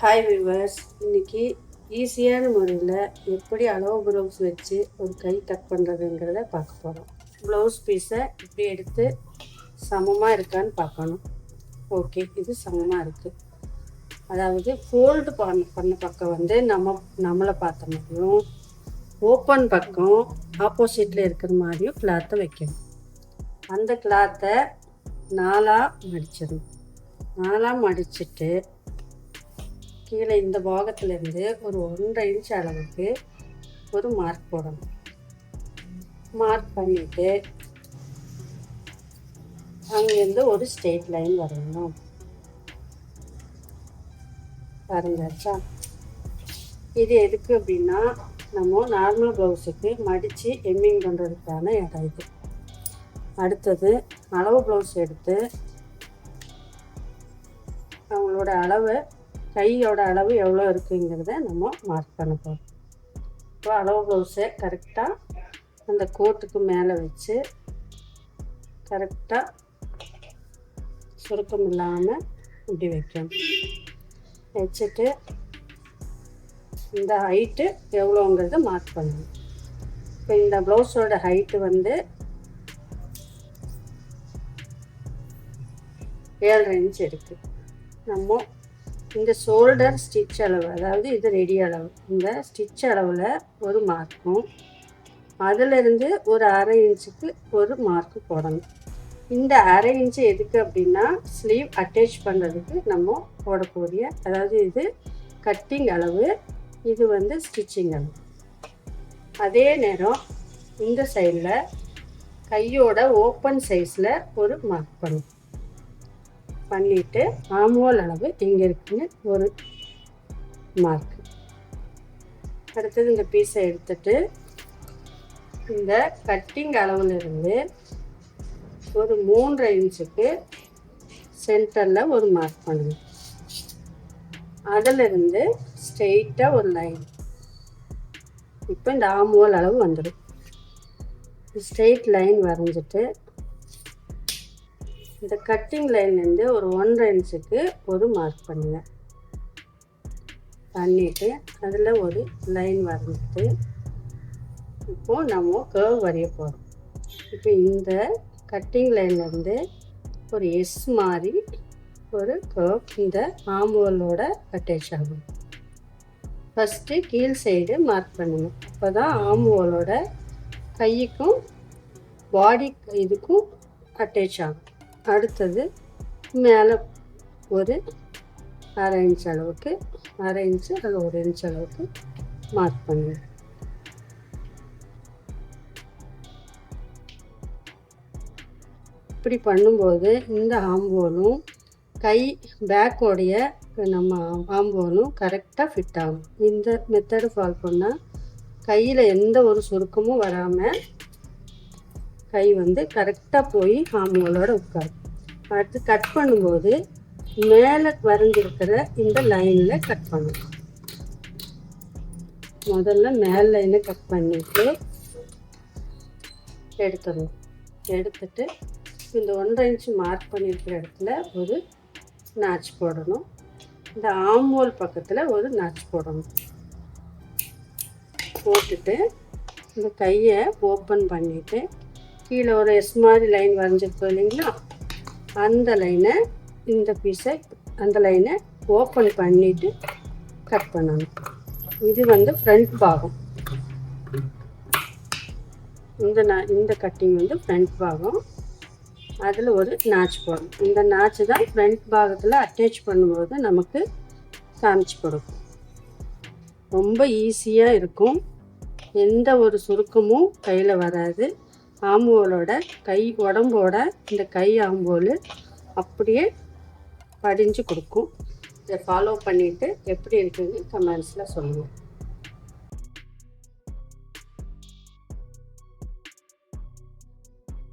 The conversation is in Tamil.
ஹாய் விவர்ஸ் இன்னைக்கு ஈஸியான முறையில் எப்படி அளவு ப்ளவுஸ் வச்சு ஒரு கை கட் பண்ணுறதுங்கிறத பார்க்க போகிறோம் ப்ளவுஸ் பீஸை இப்படி எடுத்து சமமாக இருக்கான்னு பார்க்கணும். ஓகே இது சமமாக இருக்குது அதாவது ஃபோல்டு பண்ண பண்ண பக்கம் வந்து நம்ம நம்மளை பார்த்த மாதிரியும் ஓப்பன் பக்கம் ஆப்போசிட்டில் இருக்கிற மாதிரியும் கிளாத்தை வைக்கணும். அந்த கிளாத்தை நாலாக மடிச்சிடணும். நாலாக மடிச்சிட்டு கீழே இந்த பாகத்துலேருந்து ஒரு ஒன்றரை இன்ச் அளவுக்கு ஒரு மார்க் போடணும். மார்க் பண்ணிவிட்டு அங்கேருந்து ஒரு ஸ்ட்ரெயிட் லைன் வரையணும் வரைஞ்சாச்சா இது எதுக்கு அப்படின்னா நம்ம நார்மல் ப்ளவுஸுக்கு மடித்து எம்மிங் பண்ணுறதுக்கான இடம் இது. அடுத்தது அளவு ப்ளவுஸ் எடுத்து அவங்களோட அளவை கையோட அளவு எவ்வளோ இருக்குங்கிறத நம்ம மார்க் பண்ண போகிறோம் இப்போ அளவு ப்ளவுஸை கரெக்டாக அந்த கோட்டுக்கு மேலே வச்சு கரெக்டாக சுருக்கம் இல்லாமல் இப்படி வைக்கணும். வச்சுட்டு இந்த ஹைட்டு எவ்வளோங்கிறத மார்க் பண்ணணும். இப்போ இந்த ப்ளவுஸோட ஹைட்டு வந்து ஏழரை இன்ச் இருக்குது நம்ம இந்த ஷோல்டர் ஸ்டிச் அளவு அதாவது இது ரெடி அளவு. இந்த ஸ்டிச் அளவில் ஒரு மார்க்கும் அதிலிருந்து ஒரு அரை இன்ச்சுக்கு ஒரு மார்க்கு போடணும். இந்த அரை இன்ச்சு எதுக்கு அப்படின்னா ஸ்லீவ் அட்டாச் பண்ணுறதுக்கு நம்ம போடக்கூடிய அதாவது இது கட்டிங் அளவு இது வந்து ஸ்டிச்சிங் அளவு. அதே நேரம் இந்த சைடில் கையோட ஓப்பன் சைஸில் ஒரு மார்க் பண்ணும் பண்ணிவிட்டு ஆமோல் அளவு எங்கே இருக்குன்னு ஒரு மார்க் அடுத்தது இந்த பீஸை எடுத்துட்டு இந்த கட்டிங் அளவுலேருந்து ஒரு மூன்றரை இன்ச்சுக்கு சென்டரில் ஒரு மார்க் பண்ணுங்க. அதிலிருந்து ஸ்ட்ரெயிட்டாக ஒரு லைன் இப்போ இந்த ஆமோல் அளவு வந்துடும் ஸ்ட்ரெயிட் லைன் வரைஞ்சிட்டு இந்த கட்டிங் லைன்லேருந்து ஒரு ஒன்றரை இன்ச்சுக்கு ஒரு மார்க் பண்ணுங்கள் பண்ணிவிட்டு அதில் ஒரு லைன் வரைஞ்சிட்டு இப்போது நம்ம கேர்வ் வரைய போகிறோம் இப்போ இந்த கட்டிங் லைன்லேருந்து ஒரு எஸ் மாதிரி ஒரு கேர்வ் இந்த ஆம்புவலோட அட்டாச் ஆகும். ஃபஸ்ட்டு கீழ் சைடு மார்க் பண்ணுங்கள் அப்போ தான் ஆம்புவலோட கைக்கும் பாடி இதுக்கும் அட்டாச் ஆகும். அடுத்தது மேலே ஒரு அரை இன்ச் அளவுக்கு அரை இன்ச்சு அல்லது ஒரு இன்ச் அளவுக்கு மார்க் பண்ணுங்கள் இப்படி பண்ணும்போது இந்த ஆம்போலும் கை பேக்கோடைய நம்ம ஆம்போலும் கரெக்டாக ஃபிட் ஆகும். இந்த மெத்தடு ஃபாலோ பண்ணால் கையில் எந்த ஒரு சுருக்கமும் வராமல் கை வந்து கரெக்டாக போய் ஆம்போலோட உட்காரும். அடுத்து கட் பண்ணும்போது மேலே வரைஞ்சிருக்கிற இந்த லைனில் கட் பண்ணணும். முதல்ல மேல் லைனை கட் பண்ணிட்டு எடுத்துடணும். எடுத்துட்டு இந்த ஒன்றரை இன்ச்சு மார்க் பண்ணியிருக்கிற இடத்துல ஒரு நாச் போடணும். இந்த ஆம்போல் பக்கத்தில் ஒரு நாச் போடணும். போட்டுட்டு இந்த கையை ஓப்பன் பண்ணிவிட்டு கீழே ஒரு எஸ் மாதிரி லைன் வரைஞ்சிருக்கோம் இல்லைங்களா? அந்த லைனை இந்த பீஸை அந்த லைனை ஓப்பன் பண்ணிவிட்டு கட் பண்ணணும். இது வந்து ஃப்ரண்ட் பாகம். இந்த நா- இந்த கட்டிங் வந்து ஃப்ரண்ட் பாகம். அதில் ஒரு நாச் போடணும். இந்த நாச்சு தான் ஃப்ரண்ட் பாகத்தில் அட்டாச் பண்ணும்போது நமக்கு காமிச்சு கொடுக்கும். ரொம்ப ஈஸியாக இருக்கும். எந்த ஒரு சுருக்கமும் கையில் வராது. ஆம்போலோட கை உடம்போட இந்த கை ஆம்போல் அப்படியே படிஞ்சு கொடுக்கும். இதை ஃபாலோ பண்ணிவிட்டு எப்படி இருக்குதுன்னு கமெண்ட்ஸில் சொல்லுங்கள்